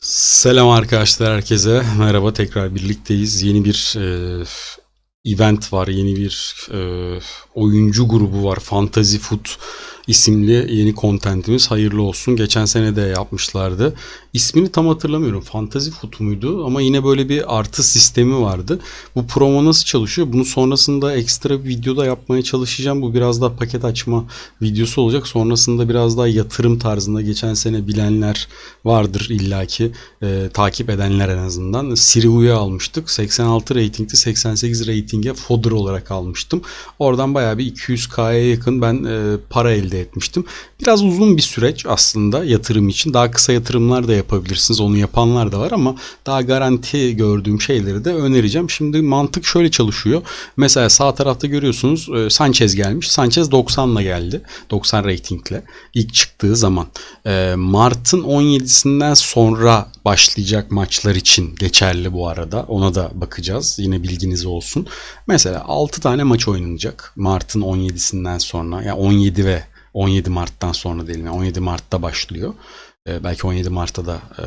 Selam arkadaşlar herkese. Merhaba tekrar birlikteyiz. Yeni bir e, event var. Yeni bir e, oyuncu grubu var. Fantasy Food isimli yeni kontentimiz. Hayırlı olsun. Geçen sene de yapmışlardı. İsmini tam hatırlamıyorum. Fantasy Food muydu? Ama yine böyle bir artı sistemi vardı. Bu promo nasıl çalışıyor? Bunu sonrasında ekstra bir videoda yapmaya çalışacağım. Bu biraz daha paket açma videosu olacak. Sonrasında biraz daha yatırım tarzında geçen sene bilenler vardır illaki. E, takip edenler en azından. Siriu'yu almıştık. 86 ratingli 88 ratinge fodder olarak almıştım. Oradan bayağı bir 200k'ya yakın ben e, para elde etmiştim. Biraz uzun bir süreç aslında yatırım için. Daha kısa yatırımlar da yapabilirsiniz. Onu yapanlar da var ama daha garanti gördüğüm şeyleri de önereceğim. Şimdi mantık şöyle çalışıyor. Mesela sağ tarafta görüyorsunuz e, Sanchez gelmiş. Sanchez 90'la geldi. 90 ratingle ilk çıktığı zaman. E, Mart'ın 17'sinden sonra başlayacak maçlar için geçerli bu arada. Ona da bakacağız. Yine bilginiz olsun. Mesela 6 tane maç oynanacak. Mart'ın 17'sinden sonra. Yani 17 ve 17 Mart'tan sonra diyelim. Yani 17 Mart'ta başlıyor. Ee, belki 17 Mart'ta da e,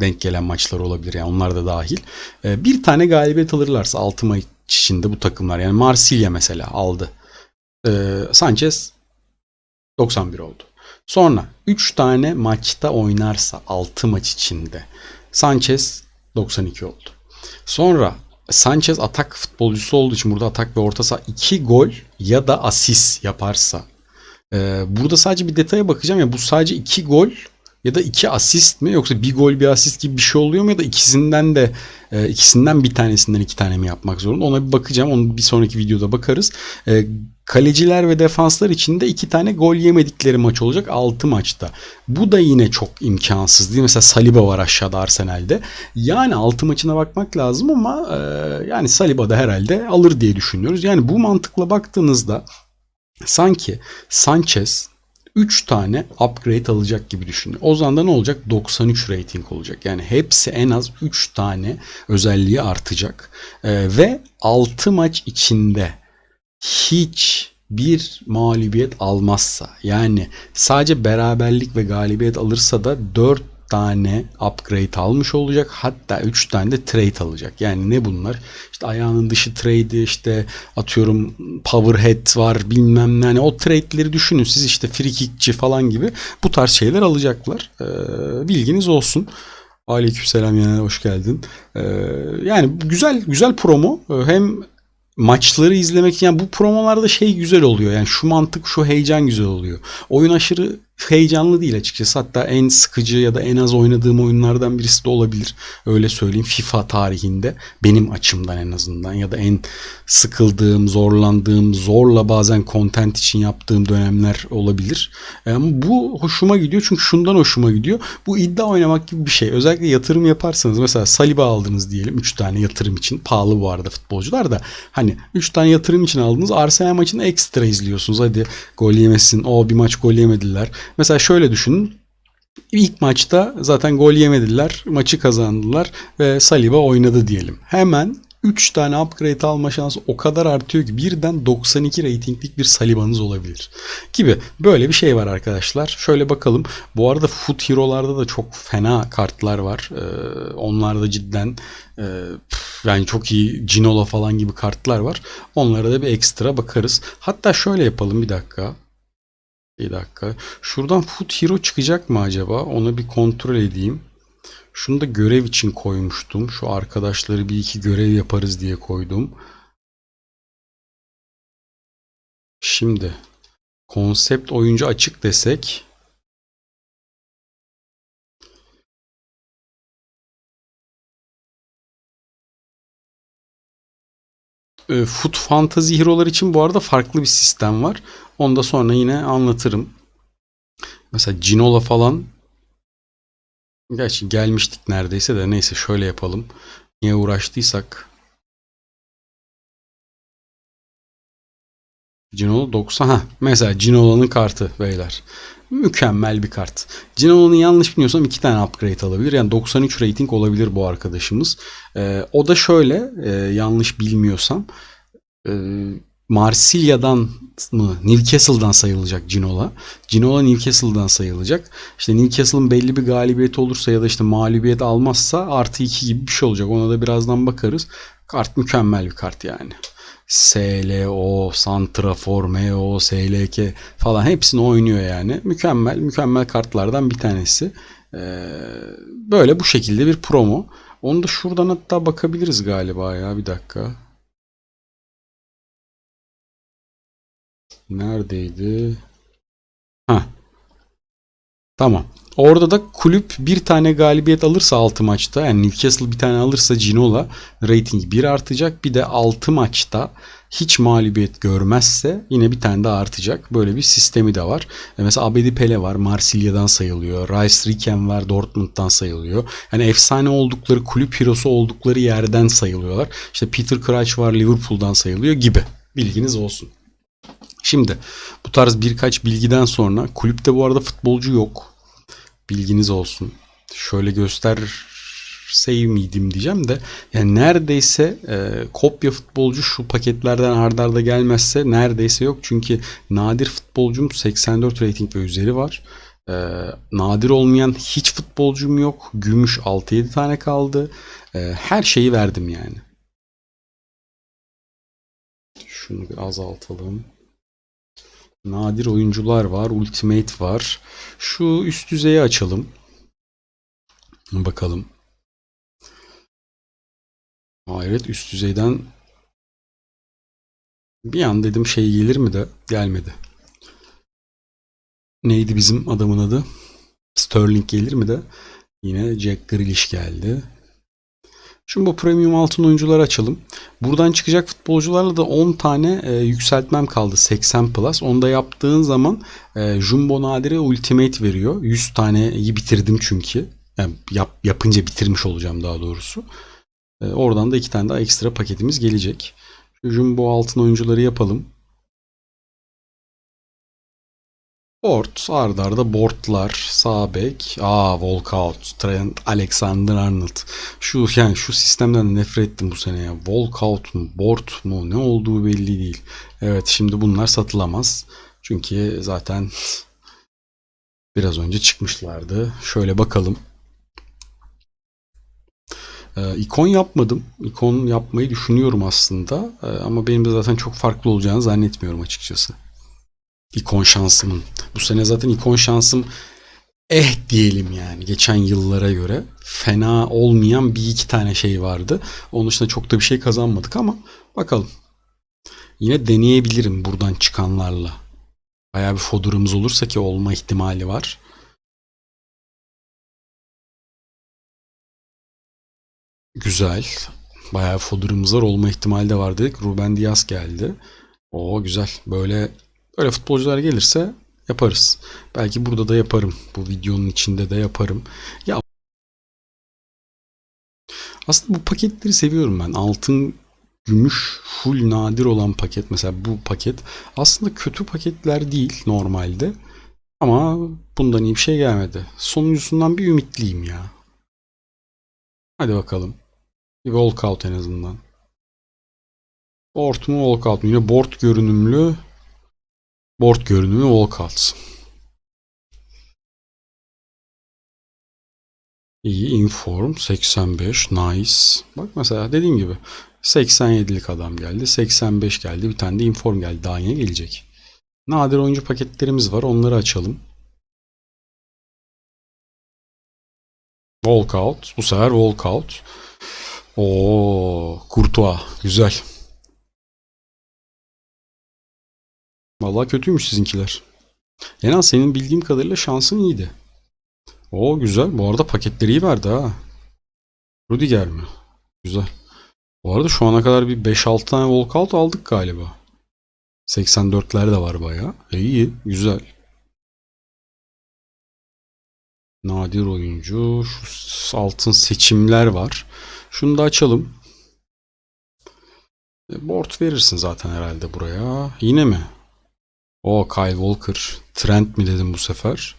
denk gelen maçlar olabilir. Yani onlar da dahil. E, bir tane galibiyet alırlarsa 6 maç içinde bu takımlar. Yani Marsilya mesela aldı. E, Sanchez 91 oldu. Sonra 3 tane maçta oynarsa 6 maç içinde Sanchez 92 oldu. Sonra Sanchez atak futbolcusu olduğu için burada atak ve orta saha 2 gol ya da asist yaparsa ee, burada sadece bir detaya bakacağım ya bu sadece 2 gol ya da 2 asist mi yoksa bir gol bir asist gibi bir şey oluyor mu ya da ikisinden de e, ikisinden bir tanesinden iki tane mi yapmak zorunda ona bir bakacağım onu bir sonraki videoda bakarız. E, kaleciler ve defanslar için de iki tane gol yemedikleri maç olacak 6 maçta. Bu da yine çok imkansız değil. Mesela Saliba var aşağıda Arsenal'de. Yani 6 maçına bakmak lazım ama e, yani Saliba da herhalde alır diye düşünüyoruz. Yani bu mantıkla baktığınızda sanki Sanchez 3 tane upgrade alacak gibi düşünün. O zaman da ne olacak? 93 rating olacak. Yani hepsi en az 3 tane özelliği artacak. Ee, ve 6 maç içinde hiç bir mağlubiyet almazsa yani sadece beraberlik ve galibiyet alırsa da 4 tane upgrade almış olacak. Hatta 3 tane de trade alacak. Yani ne bunlar? İşte ayağının dışı trade işte atıyorum power head var bilmem ne. Yani o trade'leri düşünün. Siz işte free kickçi falan gibi bu tarz şeyler alacaklar. Ee, bilginiz olsun. Aleykümselam yani hoş geldin. Ee, yani güzel güzel promo. Ee, hem maçları izlemek yani bu promolarda şey güzel oluyor. Yani şu mantık, şu heyecan güzel oluyor. Oyun aşırı heyecanlı değil açıkçası. Hatta en sıkıcı ya da en az oynadığım oyunlardan birisi de olabilir. Öyle söyleyeyim FIFA tarihinde benim açımdan en azından ya da en sıkıldığım, zorlandığım, zorla bazen content için yaptığım dönemler olabilir. Ama bu hoşuma gidiyor çünkü şundan hoşuma gidiyor. Bu iddia oynamak gibi bir şey. Özellikle yatırım yaparsanız mesela Saliba aldınız diyelim 3 tane yatırım için. Pahalı bu arada futbolcular da. Hani 3 tane yatırım için aldınız. Arsenal maçını ekstra izliyorsunuz. Hadi gol yemesin. O bir maç gol yemediler. Mesela şöyle düşünün. İlk maçta zaten gol yemediler. Maçı kazandılar ve Saliba oynadı diyelim. Hemen 3 tane upgrade alma şansı o kadar artıyor ki birden 92 ratinglik bir Saliba'nız olabilir. Gibi böyle bir şey var arkadaşlar. Şöyle bakalım. Bu arada Foot Hero'larda da çok fena kartlar var. Ee, onlar da cidden e, yani çok iyi Ginola falan gibi kartlar var. Onlara da bir ekstra bakarız. Hatta şöyle yapalım bir dakika. Bir dakika. Şuradan Food Hero çıkacak mı acaba? Onu bir kontrol edeyim. Şunu da görev için koymuştum. Şu arkadaşları bir iki görev yaparız diye koydum. Şimdi konsept oyuncu açık desek e, Food Fantasy Hero'lar için bu arada farklı bir sistem var. Onu da sonra yine anlatırım. Mesela Cinola falan Gerçi gelmiştik neredeyse de neyse şöyle yapalım. Niye uğraştıysak. Cinola 90. Ha, mesela Cinola'nın kartı beyler. Mükemmel bir kart. Cinola'nın yanlış bilmiyorsam iki tane upgrade alabilir. Yani 93 rating olabilir bu arkadaşımız. Ee, o da şöyle e, yanlış bilmiyorsam e, Marsilya'dan mı Newcastle'dan sayılacak Ginola. Ginola Newcastle'dan sayılacak. İşte Newcastle'ın belli bir galibiyeti olursa ya da işte mağlubiyet almazsa artı 2 gibi bir şey olacak. Ona da birazdan bakarız. Kart mükemmel bir kart yani. SLO, Santrafor, MO, SLK falan hepsini oynuyor yani. Mükemmel, mükemmel kartlardan bir tanesi. Ee, böyle bu şekilde bir promo. Onu da şuradan hatta bakabiliriz galiba ya. Bir dakika. Neredeydi? Ha. Tamam. Orada da kulüp bir tane galibiyet alırsa 6 maçta yani Newcastle bir tane alırsa Ginola rating 1 artacak. Bir de 6 maçta hiç mağlubiyet görmezse yine bir tane daha artacak. Böyle bir sistemi de var. E mesela Abedi Pele var. Marsilya'dan sayılıyor. Rice Riken var. Dortmund'dan sayılıyor. Yani efsane oldukları kulüp hero'su oldukları yerden sayılıyorlar. İşte Peter Crouch var. Liverpool'dan sayılıyor gibi. Bilginiz olsun. Şimdi bu tarz birkaç bilgiden sonra kulüpte bu arada futbolcu yok. Bilginiz olsun. Şöyle gösterseyim miydim diyeceğim de yani neredeyse e, kopya futbolcu şu paketlerden ardarda arda gelmezse neredeyse yok. Çünkü nadir futbolcum 84 rating ve üzeri var. E, nadir olmayan hiç futbolcum yok. Gümüş 6-7 tane kaldı. E, her şeyi verdim yani. Şunu bir azaltalım. Nadir oyuncular var. Ultimate var. Şu üst düzeyi açalım. Bakalım. Hayret üst düzeyden bir an dedim şey gelir mi de gelmedi. Neydi bizim adamın adı? Sterling gelir mi de yine Jack Grealish geldi. Şimdi bu premium altın oyuncuları açalım. Buradan çıkacak futbolcularla da 10 tane e, yükseltmem kaldı 80 plus. Onu da yaptığın zaman e, Jumbo Nadire Ultimate veriyor. 100 taneyi bitirdim çünkü. Yani yap, yapınca bitirmiş olacağım daha doğrusu. E, oradan da 2 tane daha ekstra paketimiz gelecek. Jumbo altın oyuncuları yapalım. Board, arda arda boardlar, sağ bek, aa walkout, Trent Alexander-Arnold. Şu yani şu sistemden nefret ettim bu sene ya. Walkout mu, board mu ne olduğu belli değil. Evet şimdi bunlar satılamaz. Çünkü zaten biraz önce çıkmışlardı. Şöyle bakalım. Ee, ikon yapmadım. İkon yapmayı düşünüyorum aslında. Ee, ama benim de zaten çok farklı olacağını zannetmiyorum açıkçası. İkon şansımın. Bu sene zaten ikon şansım eh diyelim yani geçen yıllara göre fena olmayan bir iki tane şey vardı. Onun dışında çok da bir şey kazanmadık ama bakalım. Yine deneyebilirim buradan çıkanlarla. Bayağı bir fodurumuz olursa ki olma ihtimali var. Güzel. Bayağı fodurumuz var olma ihtimali de var dedik. Ruben Diaz geldi. O güzel. Böyle Böyle futbolcular gelirse yaparız. Belki burada da yaparım. Bu videonun içinde de yaparım. Ya aslında bu paketleri seviyorum ben. Altın, gümüş, full nadir olan paket. Mesela bu paket aslında kötü paketler değil normalde. Ama bundan iyi bir şey gelmedi. Sonuncusundan bir ümitliyim ya. Hadi bakalım. Bir walkout en azından. Board mu walkout mu? Yine board görünümlü Board görünümü walkout. İyi inform 85 nice. Bak mesela dediğim gibi 87'lik adam geldi. 85 geldi. Bir tane de inform geldi. Daha yine gelecek. Nadir oyuncu paketlerimiz var. Onları açalım. Walkout. Bu sefer walkout. Oo, Courtois. Güzel. Vallahi kötüymüş sizinkiler. Kenan senin bildiğim kadarıyla şansın iyiydi. O güzel. Bu arada paketleri iyi verdi ha. Rudiger mi? Güzel. Bu arada şu ana kadar bir 5-6 tane walkout aldık galiba. 84'ler de var bayağı. E iyi. Güzel. Nadir oyuncu. Şu altın seçimler var. Şunu da açalım. E, board verirsin zaten herhalde buraya. Yine mi? O Kyle Walker. Trent mi dedim bu sefer?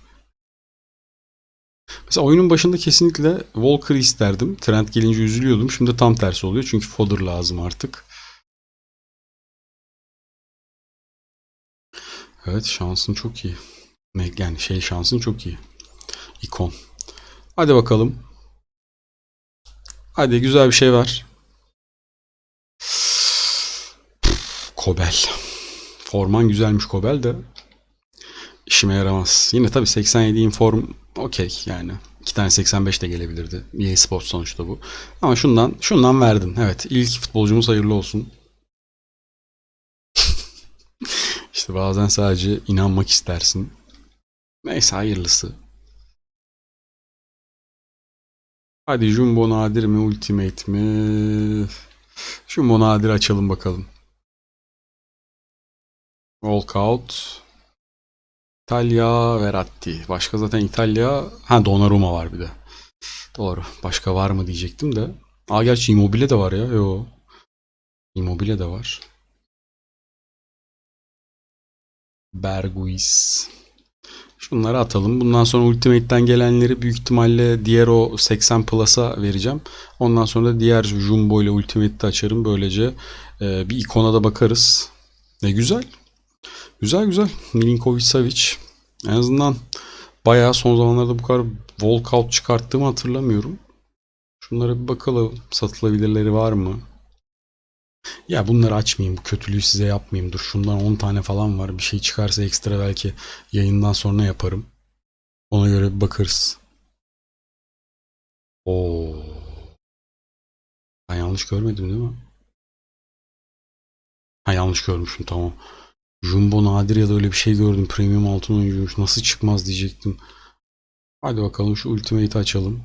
Mesela oyunun başında kesinlikle Walker isterdim. Trent gelince üzülüyordum. Şimdi tam tersi oluyor. Çünkü fodder lazım artık. Evet şansın çok iyi. Yani şey şansın çok iyi. İkon. Hadi bakalım. Hadi güzel bir şey ver. Kobel. Forman güzelmiş Kobel de işime yaramaz. Yine tabii 87 inform okey yani. İki tane 85 de gelebilirdi. EA Sports sonuçta bu. Ama şundan şundan verdin. Evet ilk futbolcumuz hayırlı olsun. İşte bazen sadece inanmak istersin. Neyse hayırlısı. Hadi Jumbo Nadir mi Ultimate mi? Jumbo Nadir açalım bakalım. Walkout. İtalya Verratti. Başka zaten İtalya. Ha Donnarumma var bir de. Doğru. Başka var mı diyecektim de. Aa gerçi Immobile de var ya. Yo. Immobile de var. Berguis. Şunları atalım. Bundan sonra Ultimate'den gelenleri büyük ihtimalle diğer o 80 Plus'a vereceğim. Ondan sonra da diğer Jumbo ile Ultimate'de açarım. Böylece e, bir ikona da bakarız. Ne güzel. Güzel güzel. Milinkovic Savic. En azından bayağı son zamanlarda bu kadar walkout çıkarttığımı hatırlamıyorum. Şunlara bir bakalım. Satılabilirleri var mı? Ya bunları açmayayım. Bu kötülüğü size yapmayayım. Dur şundan 10 tane falan var. Bir şey çıkarsa ekstra belki yayından sonra yaparım. Ona göre bir bakarız. Oo. Ben yanlış görmedim değil mi? Ha yanlış görmüşüm tamam. Jumbo nadir ya da öyle bir şey gördüm. Premium altın oyuncuymuş. Nasıl çıkmaz diyecektim. Hadi bakalım şu Ultimate'i açalım.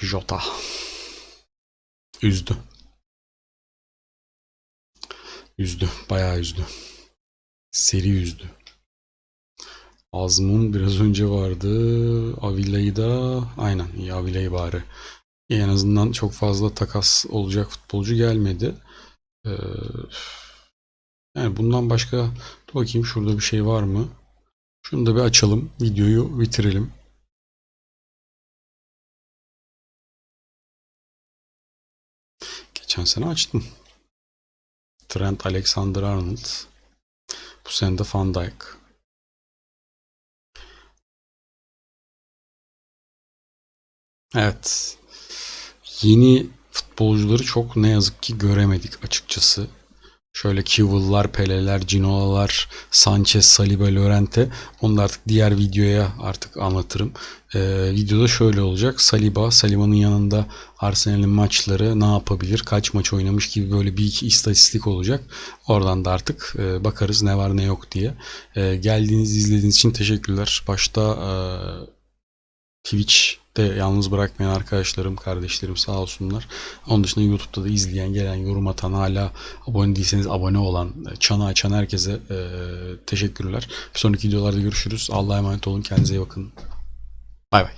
Jota. Üzdü. Üzdü. Bayağı üzdü. Seri üzdü. Azmun biraz önce vardı. Avilla'yı da aynen iyi Avilla'yı bari. En azından çok fazla takas olacak futbolcu gelmedi. Ee, yani bundan başka dur bakayım şurada bir şey var mı? Şunu da bir açalım. Videoyu bitirelim. Geçen sene açtım. Trent Alexander-Arnold. Bu sene de Van Dijk. Evet. Yeni futbolcuları çok ne yazık ki göremedik açıkçası. Şöyle Kivıl'lar, Pele'ler, Cinola'lar, Sanchez, Saliba, Llorente. Onu da artık diğer videoya artık anlatırım. Ee, videoda şöyle olacak. Saliba, Saliba'nın yanında Arsenal'in maçları ne yapabilir, kaç maç oynamış gibi böyle bir iki istatistik olacak. Oradan da artık e, bakarız ne var ne yok diye. E, geldiğiniz, izlediğiniz için teşekkürler. Başta e, de yalnız bırakmayan arkadaşlarım, kardeşlerim sağ olsunlar. Onun dışında YouTube'da da izleyen, gelen, yorum atan, hala abone değilseniz abone olan, e, çana açan herkese e, teşekkürler. Bir sonraki videolarda görüşürüz. Allah'a emanet olun. Kendinize iyi bakın. Bay bay.